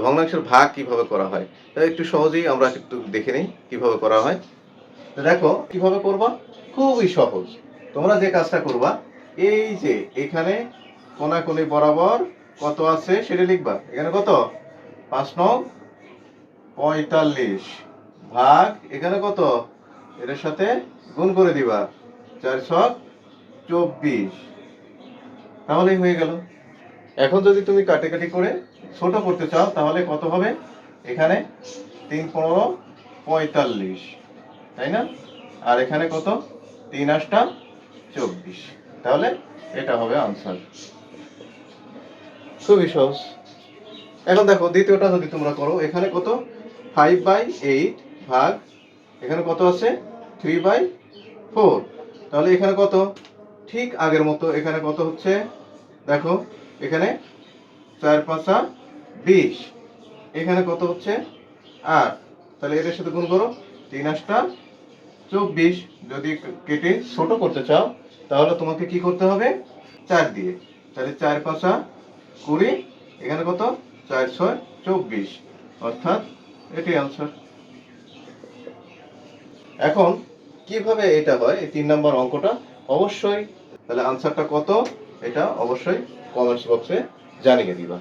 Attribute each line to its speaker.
Speaker 1: ভগ্নাংশের ভাগ কীভাবে করা হয় একটু সহজেই আমরা একটু দেখে নিই কীভাবে করা হয়। দেখো, কীভাবে করবা? খুবই সহজ। তোমরা যে কাজটা করবা, এই যে এখানে কোনাকুনি বরাবর কত আছে সেটা লিখবা। এখানে কত? পাঁচ নং পঁয়তাল্লিশ। ভাগ এখানে কত? এটার সাথে গুণ করে দিবা চারশো চব্বিশ। তাহলেই হয়ে গেল। এখন যদি তুমি কাটাকাটি করে ছোট করতে চাও, তাহলে কত হবে? এখানে তিন পনেরো পঁয়তাল্লিশ, তাই না? আর এখানে কত? তিন আটটা চব্বিশ। তাহলে এটা হবে আনসার খুবই সহজ। এখন দেখো, দ্বিতীয়টা যদি তোমরা করো, এখানে কত? ফাইভ বাই এইট ভাগ, এখানে কত আছে? থ্রি বাই ফোর তাহলে এখানে কত? ঠিক আগের মতো এখানে কত হচ্ছে? দেখো এখানে চার পাঁচা বিশ। এখানে কত হচ্ছে? আট। তাহলে এদের সাথে গুণ করো। তিন আটটা চব্বিশ। যদি কেটে ছোট করতে চাও, তাহলে তোমাকে কি করতে হবে? চার দিয়ে। তাহলে চার পাঁচা কুড়ি। এখানে কত? চার ছয় চব্বিশ। অর্থাৎ এটি আনসার এখন কীভাবে এটা হয়? এই তিন নম্বর অঙ্কটা অবশ্যই। তাহলে আনসারটা কত? এটা অবশ্যই কমেন্টস বক্সে জানিয়ে দিবা।